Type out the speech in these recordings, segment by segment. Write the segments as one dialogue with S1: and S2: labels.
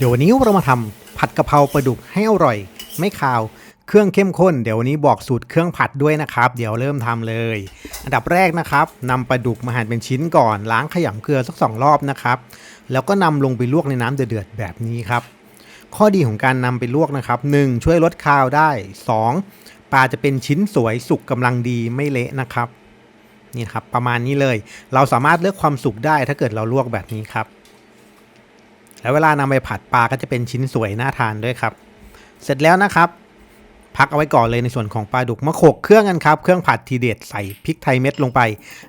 S1: เดี๋ยววันนี้เรามาทำผัดกะเพราปลาดุกให้อร่อย ไม่คาว เครื่องเข้มข้น เดี๋ยววันนี้บอกสูตรเครื่องผัดด้วยนะครับ เดี๋ยวเริ่มทำเลย อันดับแรกนะครับนำปลาดุกมาหั่นเป็นชิ้นก่อน ล้างขยำเกลือสักสองรอบนะครับ แล้วก็นำลงไปลวกในน้ำเดือดๆแบบนี้ครับ ข้อดีของการนำไปลวกนะครับ 1. ช่วยลดคาวได้ 2. ปลาจะเป็นชิ้นสวยสุกกำลังดีไม่เละนะครับ นี่ครับประมาณนี้เลย เราสามารถเลือกความสุกได้ถ้าเกิดเราลวกแบบนี้ครับ แล้วเวลานำไปผัดปลาก็จะเป็นชิ้นสวยน่าทานด้วยครับ เสร็จแล้วนะครับ พักเอาไว้ก่อนเลยในส่วนของปลาดุกมาโขกเครื่องกันครับ เครื่องผัดทีเด็ดใส่พริกไทยเม็ดลงไป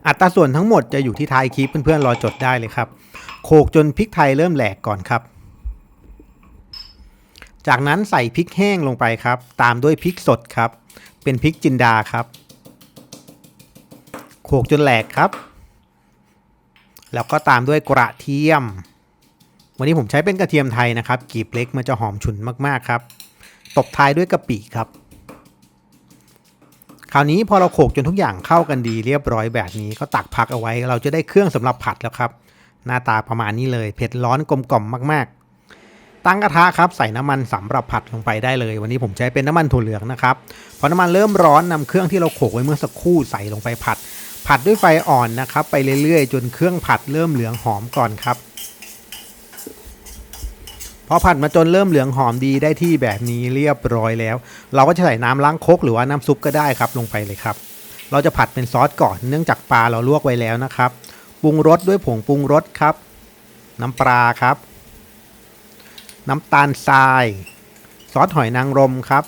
S1: อัตราส่วนทั้งหมดจะอยู่ที่ท้ายคลิปเพื่อนๆรอจดได้เลยครับ โขกจนพริกไทยเริ่มแหลกก่อนครับ จากนั้นใส่พริกแห้งลงไปครับ ตามด้วยพริกสดครับ เป็นพริกจินดาครับ โขกจนแหลกครับ แล้วก็ตามด้วยกระเทียม วันนี้ผมใช้เป็นกระเทียมไทยนะครับกลีบเล็กมันจะหอมฉุนมากๆครับ ตบท้ายด้วยกะปิครับ คราวนี้พอเราโขกจนทุกอย่างเข้ากันดีเรียบร้อยแบบนี้ก็ตักพักเอาไว้ เราจะได้เครื่องสำหรับผัดแล้วครับ หน้าตาประมาณนี้เลย เผ็ดร้อนกลมกล่อมมากๆ ตั้งกระทะครับใส่น้ำมันสำหรับผัดลงไปได้เลย วันนี้ผมใช้เป็นน้ำมันถั่วเหลืองนะครับพอน้ำมันเริ่มร้อนนำเครื่องที่เราโขกไว้เมื่อสักครู่ใส่ลงไปผัด ผัดด้วยไฟอ่อนนะครับไปเรื่อยๆ จนเครื่องผัดเริ่มเหลืองหอมก่อนครับ พอผัดมาจนเริ่มเหลืองหอมดีได้ที่แบบนี้เรียบร้อยแล้ว เราก็จะใส่น้ำล้างคกหรือว่าน้ำซุปก็ได้ครับลงไปเลยครับ เราจะผัดเป็นซอสก่อนเนื่องจากปลาเราลวกไว้แล้วนะครับปรุงรสด้วยผงปรุงรสครับ น้ำปลาครับ น้ำตาลทราย ซอสหอยนางรมครับ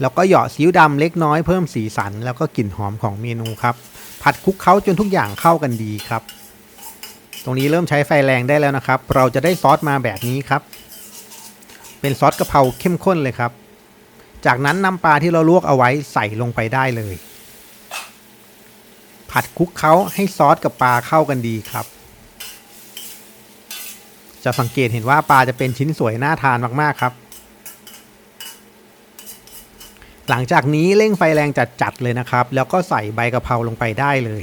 S1: แล้วก็เหยาะซีอิ๊วดำเล็กน้อยเพิ่มสีสัน แล้วก็กลิ่นหอมของเมนูครับ ผัดคลุกเคล้าจนทุกอย่างเข้ากันดีครับ รงนี้เริ่มใช้ไฟแรงได้แล้วนะครับ เราจะได้ซอสมาแบบนี้ครับ เป็นซอสกะเพราเข้มข้นเลยครับ จากนั้นนำปลาที่เราลวกเอาไว้ใส่ลงไปได้เลย ผัดคลุกเคล้าให้ซอสกับปลาเข้ากันดีครับ จะสังเกตเห็นว่าปลาจะเป็นชิ้นสวยน่าทานมากๆครับ หลังจากนี้เร่งไฟแรงจัดๆเลยนะครับ แล้วก็ใส่ใบกะเพราลงไปได้เลย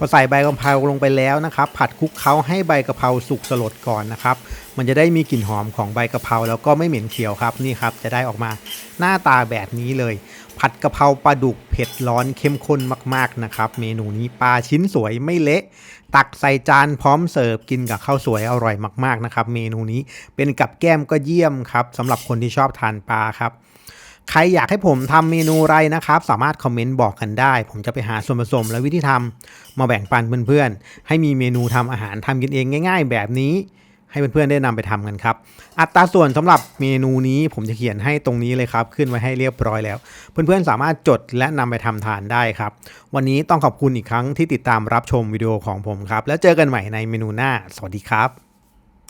S1: พอใส่ใบกะเพราลงไปแล้วนะครับ ผัดคลุกเคล้าให้ใบกะเพราสุกสลดก่อนนะครับ มันจะได้มีกลิ่นหอมของใบกะเพราแล้วก็ไม่เหม็นเขียวครับนี่ครับ จะได้ออกมาหน้าตาแบบนี้เลย ผัดกะเพราปลาดุกเผ็ดร้อนเข้มข้นมากๆนะครับ เมนูนี้ปลาชิ้นสวยไม่เละ ตักใส่จานพร้อมเสิร์ฟกินกับข้าวสวยอร่อยมากๆนะครับ เมนูนี้เป็นกับแก้มก็เยี่ยมครับสำหรับคนที่ชอบทานปลาครับ ใครอยากให้ผมทำเมนูอะไรนะครับ สามารถคอมเมนต์บอกกันได้ ผมจะไปหาส่วนผสมและวิธีทำมาแบ่งปันเพื่อนๆ ให้มีเมนูทำอาหารทำกินเองง่าย ๆ แบบนี้ ให้เพื่อนๆได้นำไปทำกันครับ อัตราส่วนสำหรับเมนูนี้ผมจะเขียนให้ตรงนี้เลยครับ ขึ้นไว้ให้เรียบร้อยแล้ว เพื่อนๆสามารถจดและนำไปทำทานได้ครับ วันนี้ต้องขอบคุณอีกครั้งที่ติดตามรับชมวิดีโอของผมครับ แล้วเจอกันใหม่ในเมนูหน้า สวัสดีครับ